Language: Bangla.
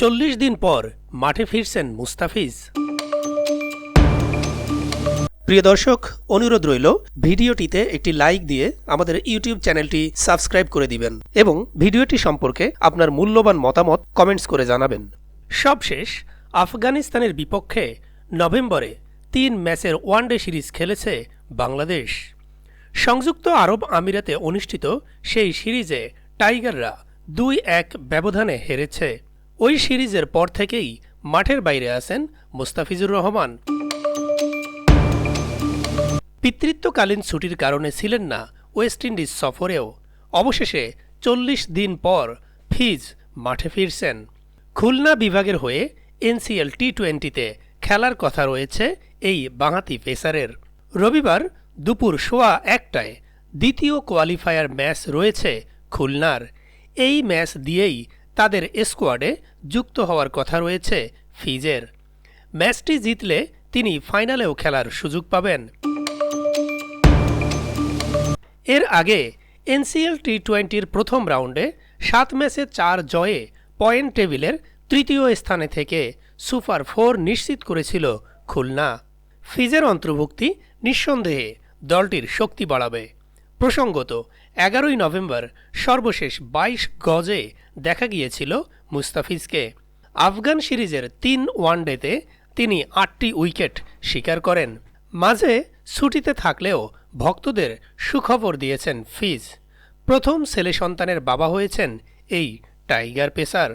চল্লিশ দিন পর মাঠে ফিরছেন মুস্তাফিজ। প্রিয় দর্শক, অনুরোধ রইল, ভিডিওটিতে একটি লাইক দিয়ে আমাদের ইউটিউব চ্যানেলটি সাবস্ক্রাইব করে দিবেন এবং ভিডিওটি সম্পর্কে আপনার মূল্যবান মতামত কমেন্টস করে জানাবেন। সবশেষ, আফগানিস্তানের বিপক্ষে নভেম্বরে তিন ম্যাচের ওয়ানডে সিরিজ খেলেছে বাংলাদেশ। সংযুক্ত আরব আমিরাতে অনুষ্ঠিত সেই সিরিজে টাইগাররা দুই এক ব্যবধানে হেরেছে। ওই সিরিজের পর থেকেই মাঠের বাইরে আছেন মুস্তাফিজুর রহমান। পিতৃত্বকালীন ছুটির কারণে ছিলেন না ওয়েস্ট ইন্ডিজ সফরেও। অবশেষে চল্লিশ দিন পর ফিজ মাঠে ফিরছেন। খুলনা বিভাগের হয়ে এনসিএল টি টোয়েন্টিতে খেলার কথা রয়েছে এই বাঁহাতি পেসারের। রবিবার দুপুর সোয়া একটায় দ্বিতীয় কোয়ালিফায়ার ম্যাচ রয়েছে খুলনার। এই ম্যাচ দিয়েই তাদের স্কোয়াডে যুক্ত হওয়ার কথা রয়েছে ফিজের। ম্যাচটি জিতলে তিনি ফাইনালেও খেলার সুযোগ পাবেন। এর আগে এনসিএল টি টোয়েন্টির প্রথম রাউন্ডে সাত ম্যাচে চার জয়ে পয়েন্ট টেবিলের তৃতীয় স্থানে থেকে সুপার ফোর নিশ্চিত করেছিল খুলনা। ফিজের অন্তর্ভুক্তি নিঃসন্দেহে দলটির শক্তি বাড়াবে। প্রসঙ্গত, এগারোই নভেম্বর সর্বশেষ বাইশ গজে দেখা গিয়েছিল মুস্তাফিজকে। আফগান সিরিজের তিন ওয়ানডেতে তিনি আটটি উইকেট শিকার করেন। মাঝে ছুটিতে থাকলেও ভক্তদের সুখবর দিয়েছেন ফিজ। প্রথম ছেলে সন্তানের বাবা হয়েছেন এই টাইগার পেসার।